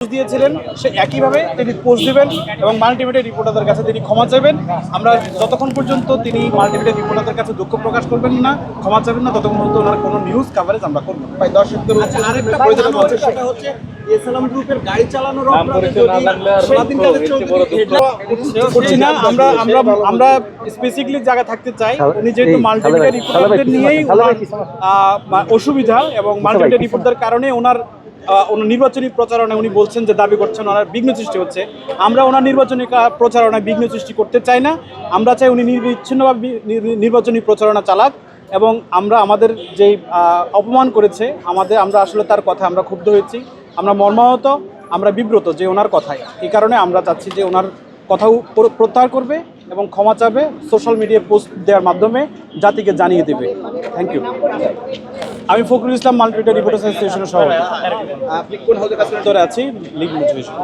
দিয়েছিলেন সে একইভাবে তিনি পোস্ট দেবেন এবং মাল্টিমিডিয়া রিপোর্টারদের কাছে তিনি ক্ষমা চাইবেন। আমরা যতক্ষণ পর্যন্ত তিনি মাল্টিমিডিয়া রিপোর্টারদের কাছে দুঃখ প্রকাশ করবেন না ক্ষমা চাইবেন না ততক্ষণ পর্যন্ত ওনার কোনো নিউজ কাভারেজ আমরা করব। ভাই দর্শকদের আচ্ছা, হচ্ছে আমরা আমরা আমরা স্পেসিফিকলি জায়গা থাকতে চাই। উনি যেহেতু মাল্টিমিডিয়া রিপোর্টারদের নিয়েই অসুবিধা এবং মাল্টিমিডিয়া রিপোর্টার কারণে ওনার নির্বাচনী প্রচারণায় উনি বলছেন যে দাবি করছেন ওনার বিঘ্ন সৃষ্টি হচ্ছে। আমরা ওনার নির্বাচনী প্রচারণায় বিঘ্ন সৃষ্টি করতে চাই না। আমরা চাই উনি নির্বিচ্ছিন্নভাবে নির্বাচনী প্রচারণা চালাক এবং আমরা আমাদের যেই অপমান করেছে, আমাদের, আমরা আসলে তার কথা আমরা ক্ষুব্ধ হয়েছি। আমরা মর্মাহত, আমরা বিব্রত যে ওনার কথায় এই কারণে আমরা চাচ্ছি যে ওনার কথাও প্রত্যাহার করবে এবং ক্ষমা চাবে সোশ্যাল মিডিয়ায় পোস্ট দেওয়ার মাধ্যমে জাতিকে জানিয়ে দেবে। থ্যাংক ইউ আমি ফখরুল ইসলাম মাল্টিমিডিয়া রিপোর্টার অ্যাসোসিয়েশনের সভাপতি। আপনি কোন হাউসে কাজ আছি লিগ মোটিভেশন